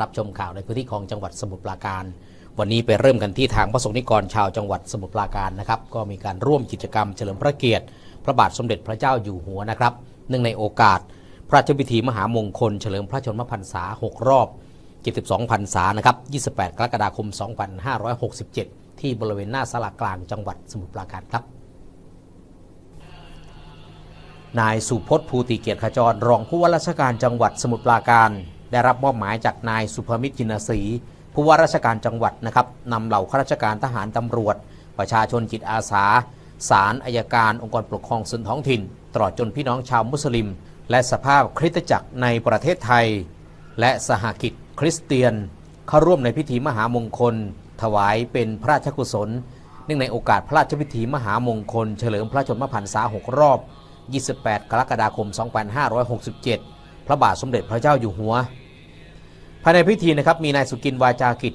รับชมข่าวในพื้นที่ของจังหวัดสมุทรปราการ วันนี้ไปเริ่มกันที่ทางพระสงฆ์นิกรชาวจังหวัดสมุทรปราการนะครับ ก็มีการร่วมกิจกรรมเฉลิมพระเกียรติ พระบาทสมเด็จพระเจ้าอยู่หัวนะครับเนื่องในโอกาส พระราชพิธีมหามงคล เฉลิมพระชนมพรรษา 6 รอบ 72พรรษานะครับ28 กรกฎาคม 2567 ที่บริเวณหน้าสลากลางจังหวัดสมุทรปราการครับนายสุพจน์ภูติเกียรติขจร รองผู้ว่าราชการจังหวัดสมุทรปราการ ได้รับมอบหมายจากนายสุภมิตรจินศรีผู้ว่าราชการจังหวัดนะครับนำเหล่าข้าราชการทหารตำรวจ ประชาชนจิตอาสาศาลอายการ องค์กรปกครองส่วนท้องถิ่น ตลอดจนพี่น้องชาวมุสลิม และสภาพคริสตจักรในประเทศไทย และสหกิจคริสเตียน เข้าร่วมในพิธีมหามงคล ถวายเป็นพระราชกุศล เนื่องในโอกาสพระราชพิธีมหามงคล เฉลิมพระชนมพรรษา 6 รอบ 28 กรกฎาคม 2567 พระบาทสมเด็จพระเจ้าอยู่หัว ภายในพิธีนะครับมีนายสุกินวาจากิจ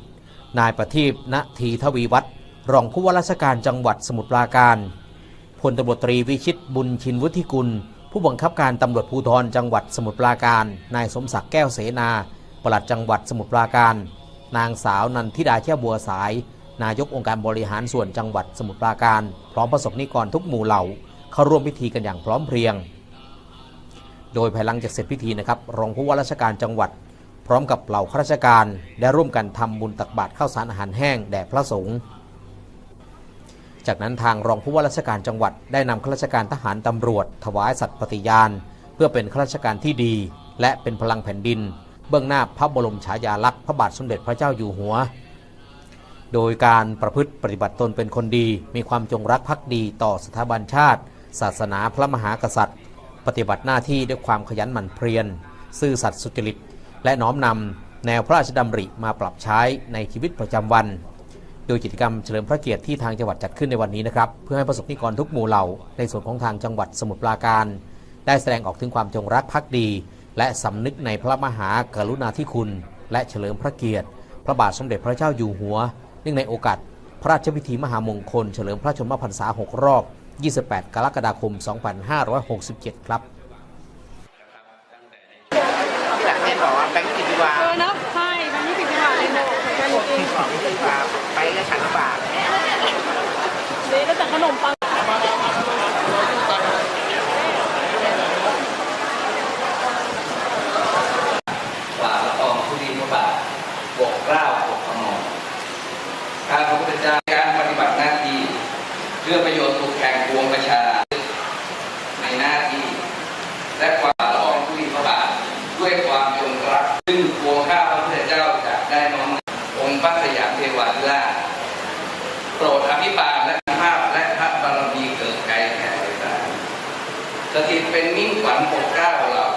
นายประทีปณทีทวีวัฒน์รองผู้ว่าราชการจังหวัดสมุทรปราการพลตำรวจตรีวิชิตบุญชินวุฒิกุล ผู้บังคับการตำรวจภูธรจังหวัดสมุทรปราการ นายสมศักดิ์แก้วเสนาปลัดจังหวัดสมุทรปราการ นางสาวนันทิดาเที่ยบัวสาย นายกองค์การบริหารส่วนจังหวัดสมุทรปราการ พร้อมประสบนิกรทุกหมู่เหล่าเข้าร่วมพิธีกันอย่างพร้อมเพรียง โดยภายหลังจากเสร็จพิธีนะครับ รองผู้ว่าราชการจังหวัด พร้อมกับเหล่าข้าราชการ ได้ร่วมกันทำบุญตักบาตรข้าวสารอาหารแห้งแด่พระสงฆ์จากนั้นทางรองผู้ว่าราชการจังหวัดได้นำข้าราชการทหารตำรวจ ถวายสัตย์ปฏิญาณ เพื่อเป็นข้าราชการที่ดี และเป็นพลังแผ่นดิน เบื้องหน้าพระบรมฉายาลักษณ์พระบาทสมเด็จพระเจ้าอยู่หัว โดยการประพฤติปฏิบัติตนเป็นคนดี มีความจงรักภักดีต่อสถาบันชาติ ศาสนาพระมหากษัตริย์ ปฏิบัติหน้าที่ด้วยความขยันหมั่นเพียร ซื่อสัตย์สุจริต และน้อมนำแนวพระราชดำริมาปรับใช้ในชีวิตประจำวัน โดยกิจกรรมเฉลิมพระเกียรติที่ทางจังหวัดจัดขึ้นในวันนี้นะครับ เพื่อให้ประสบนิกรทุกหมู่เหล่าในส่วนของทางจังหวัดสมุทรปราการ ได้แสดงออกถึงความจงรักภักดี และสำนึกในพระมหากรุณาธิคุณ และเฉลิมพระเกียรติ พระบาทสมเด็จพระเจ้าอยู่หัวเนื่องในโอกาสพระราชพิธีมหามงคลเฉลิมพระชนมพรรษา 6 รอบ 28 กรกฎาคม 2567 ครับอยากให้บอกว่าแบงค์กิติวาเออเนอะใช่แบงค์ยี่สิบกว่าเองนะเหมือนกันจริงของกิติวาไปกับฉันบาทๆนี่ก็แต่ขนมปัง พระสยามเทวาธิราชโปรดอภิบาลและภาพและพระบารมีเกิดไกลแก่เวลาสถิตเป็นมิ่งขวัญปกเก้าเรา